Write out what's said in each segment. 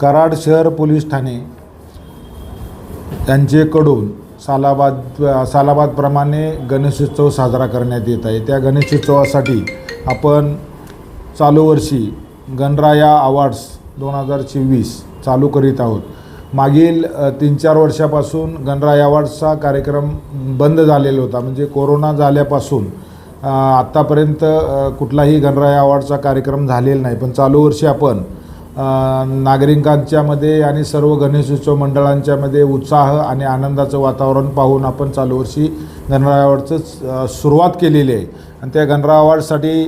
कराड शहर पोलीस ठाणे यांचेकडून सालाबाद सालाबादप्रमाणे गणेशोत्सव साजरा करण्यात येत आहे. त्या गणेशोत्सवासाठी आपण चालू वर्षी गणराया अवॉर्ड्स दोन हजार चोवीस चालू करीत आहोत. मागील तीन चार वर्षापासून गणराया अवॉर्ड्सचा कार्यक्रम बंद झालेला होता. म्हणजे कोरोना झाल्यापासून आत्तापर्यंत कुठलाही गणराया अवॉर्डचा कार्यक्रम झालेला नाही. पण चालू वर्षी आपण नागरिकांच्यामध्ये आणि सर्व गणेशोत्सव मंडळांच्यामध्ये उत्साह आणि आनंदाचं वातावरण पाहून आपण चालू वर्षी गणराया अवॉर्डचं सुरुवात केलेली आहे. आणि त्या गणराया अवॉर्डसाठी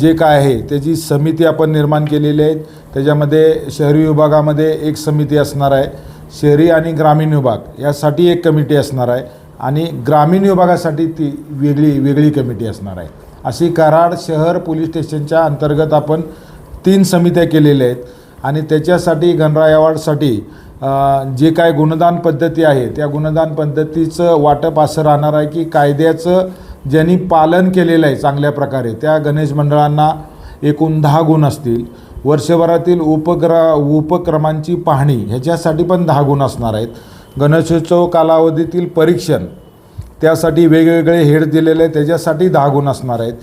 जे काय आहे त्याची समिती आपण निर्माण केलेली आहे. त्याच्यामध्ये शहरी विभागामध्ये एक समिती असणार आहे. शहरी आणि ग्रामीण विभाग यासाठी एक कमिटी असणार आहे. आणि ग्रामीण विभागासाठी ती वेगळी वेगळी कमिटी असणार आहे. अशी कराड शहर पोलीस स्टेशनच्या अंतर्गत आपण तीन समित्या केलेल्या आहेत. आणि त्याच्यासाठी गणराय अवॉर्डसाठी जे काय गुणदान पद्धती आहे त्या गुणदान पद्धतीचं वाटप असं राहणार आहे की कायद्याचं ज्यांनी पालन केलेलं आहे चांगल्या प्रकारे त्या गणेश मंडळांना एकूण दहा गुण असतील. वर्षभरातील उपक्र उपक्रमांची पाहणी ह्याच्यासाठी पण दहा गुण असणार आहेत. गणेशोत्सव कालावधीतील परीक्षण त्यासाठी वेगवेगळे हेड दिलेले आहेत त्याच्यासाठी दहा गुण असणार आहेत.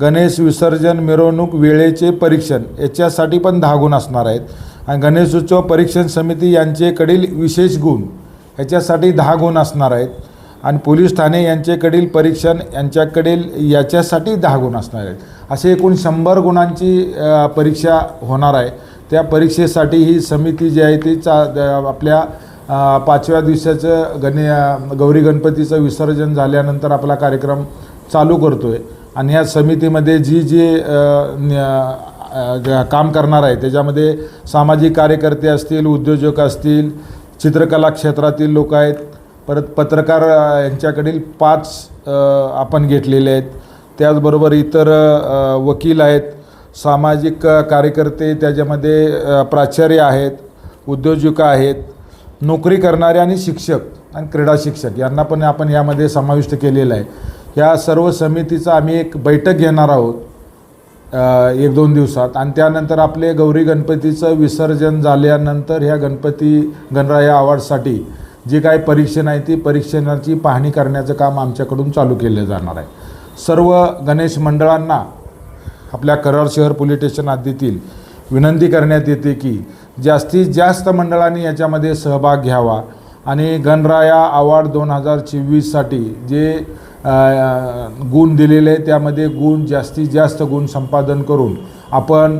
गणेश विसर्जन मिरवणूक वेळेचे परीक्षण याच्यासाठी पण दहा गुण असणार आहेत. आणि गणेश उत्सव परीक्षण समिती यांचेकडील विशेष गुण ह्याच्यासाठी दहा गुण असणार आहेत. आणि पोलीस ठाणे यांचेकडील परीक्षण यांच्याकडील याच्यासाठी दहा गुण असणार आहेत. असे एकूण शंभर गुणांची परीक्षा होणार आहे. त्या परीक्षेसाठी ही समिती जी आहे ती चा आपल्या पाचव्या दिवसाचं गणे गौरी गणपतीचं विसर्जन झाल्यानंतर आपला कार्यक्रम चालू करतो आहे आणि या समितीमध्ये जी जी न- काम करणार आहे त्याच्यामध्ये सामाजिक कार्यकर्ते असतील उद्योजक असतील चित्रकला क्षेत्रातील लोक आहेत परत पत्रकार यांच्याकडील पाच आपण घेतलेले आहेत. त्याचबरोबर इतर वकील आहेत सामाजिक कार्यकर्ते त्याच्यामध्ये प्राचार्य आहेत उद्योजक आहेत नोकरी करणारे आणि शिक्षक आणि क्रीडा शिक्षक यांना पण आपण यामध्ये समाविष्ट केलेलं आहे. या सर्व समितीचा आम्ही एक बैठक घेणार आहोत एक दोन दिवसात. आणि त्यानंतर आपले गौरी गणपतीचं विसर्जन झाल्यानंतर ह्या गणपती गणराया अवॉर्डसाठी जी काय परीक्षण आहे ती परीक्षणाची पाहणी करण्याचं काम आमच्याकडून चालू केलं जाणार आहे. सर्व गणेश मंडळांना आपल्या कराड शहर पोलीस स्टेशन हद्दीतील विनंती करण्यात येते की जास्तीत जास्त मंडळांनी याच्यामध्ये सहभाग घ्यावा. आणि गणराया अवॉर्ड दोन हजार चोवीससाठी जे गुण दिलेले आहे त्यामध्ये गुण जास्तीत जास्त गुण संपादन करून आपण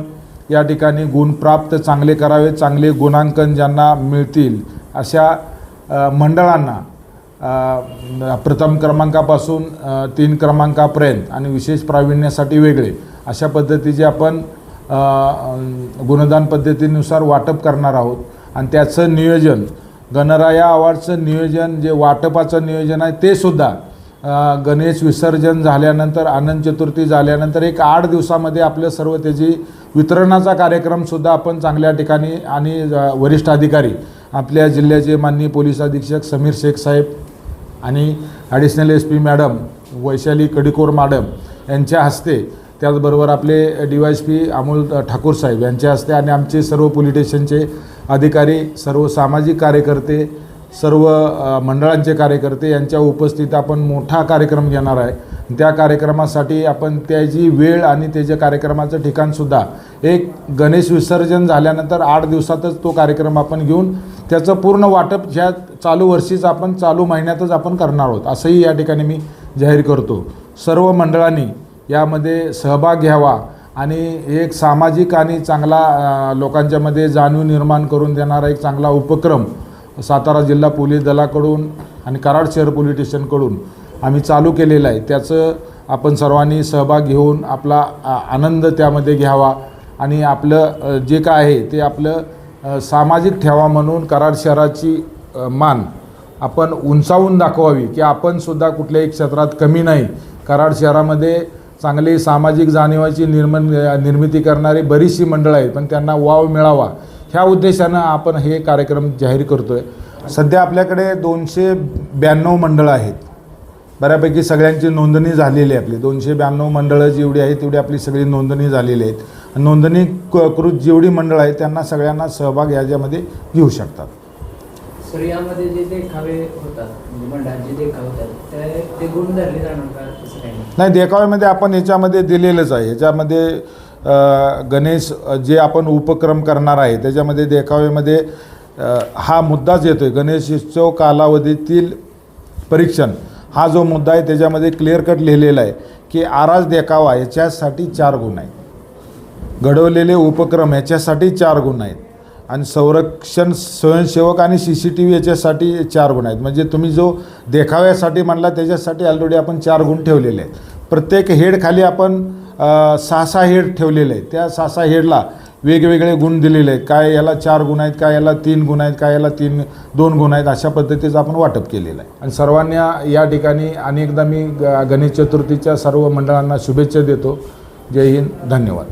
या ठिकाणी गुण प्राप्त चांगले करावे चांगले गुणांकन ज्यांना मिळतील अशा मंडळांना प्रथम क्रमांकापासून तीन क्रमांकापर्यंत आणि विशेष प्रावीण्यासाठी वेगळे अशा पद्धतीचे आपण गुणदान पद्धतीनुसार वाटप करणार आहोत. आणि त्याचं नियोजन गणराया अवॉर्डचं नियोजन जे वाटपाचं नियोजन आहे ते सुद्धा गणेश विसर्जन झाल्यानंतर आनंद चतुर्थी झाल्यानंतर एक आठ दिवसामध्ये आपलं सर्व त्याची वितरणाचा कार्यक्रमसुद्धा आपण चांगल्या ठिकाणी आणि वरिष्ठ अधिकारी आपल्या जिल्ह्याचे माननीय पोलीस अधीक्षक समीर शेख साहेब आणि additional S P madam Vaishali Kadikor madam यांच्या हस्ते त्याचबरोबर आपले D Y S P Amol Thakur साहेब यांच्या हस्ते आणि आमचे सर्व पोलिटेशनचे अधिकारी सर्व सामाजिक कार्यकर्ते सर्व मंडळांचे कार्यकर्ते यांच्या उपस्थित आपण मोठा कार्यक्रम घेणार आहे. त्या कार्यक्रमासाठी आपण त्याची वेळ आणि त्याच्या कार्यक्रमाचं ठिकाणसुद्धा एक गणेश विसर्जन झाल्यानंतर आठ दिवसातच तो कार्यक्रम आपण घेऊन त्याचं पूर्ण वाटप ह्या चालू वर्षीच आपण चालू महिन्यातच आपण करणार आहोत. असंही या ठिकाणी मी जाहीर करतो. सर्व मंडळांनी यामध्ये सहभाग घ्यावा आणि एक सामाजिक आणि चांगला लोकांच्यामध्ये जाणीव निर्माण करून देणारा एक चांगला उपक्रम सातारा जिल्हा पोलीस दलाकडून आणि कराड शहर पोलीस स्टेशनकडून आम्ही चालू केलेलं आहे. त्याचं आपण सर्वांनी सहभाग घेऊन आपला आ- आनंद त्यामध्ये घ्यावा आणि आपलं जे काय आहे ते आपलं सामाजिक ठेवा म्हणून कराड शहराची मान आपण उंचावून दाखवावी की आपणसुद्धा कुठल्याही क्षेत्रात कमी नाही. कराड शहरामध्ये चांगली सामाजिक जाणीवाची निर्मन निर्मिती करणारी बरीचशी मंडळं आहेत पण त्यांना वाव मिळावा. ह्या उद्देशानं आपण हे कार्यक्रम जाहीर करतो आहे सध्या आपल्याकडे दोनशे ब्याण्णव मंडळं आहेत. बऱ्यापैकी सगळ्यांची नोंदणी झालेली आहे आपली. दोनशे ब्याण्णव मंडळं जेवढी आहेत तेवढी आपली सगळी नोंदणी झालेली आहेत. नोंदणीकृत जेवढी मंडळं आहेत त्यांना सगळ्यांना सहभाग याच्यामध्ये घेऊ शकतात. स्त्रियामध्ये जे देखावे होतात म्हणजे मंडळाचे देखावे होतात ते ते गुण धरले जाणार का? तसं काही नाही. नाही देखाव्यामध्ये आपण याच्यामध्ये दिलेलंच आहे. याच्यामध्ये गणेश जे आपण उपक्रम करणार आहे त्याच्यामध्ये देखाव्यामध्ये हा मुद्दाच येतो आहे गणेशोत्सव कालावधीतील परीक्षण हा जो मुद्दा आहे त्याच्यामध्ये क्लिअर कट लिहिलेला आहे की आराज देखावा याच्यासाठी चार गुण आहेत. घडवलेले उपक्रम याच्यासाठी चार गुण आहेत. आणि संरक्षण स्वयंसेवक आणि सी सी टी व्ही याच्यासाठी चार गुण आहेत. म्हणजे तुम्ही जो देखाव्यासाठी म्हणला त्याच्यासाठी ऑलरेडी आपण चार गुण ठेवलेले आहेत. प्रत्येक हेडखाली आपण सहा सहा हेड ठेवलेले आहेत. त्या सहा सहा हेडला वेगवेगळे गुण दिलेले आहेत. काय याला चार गुण आहेत काय याला तीन गुण आहेत काय याला तीन दोन गुण आहेत अशा पद्धतीचं आपण वाटप केलेलं आहे. आणि सर्वांना या ठिकाणी अनेकदा मी ग- गणेश चतुर्थीच्या सर्व मंडळांना शुभेच्छा देतो. जय हिंद. धन्यवाद.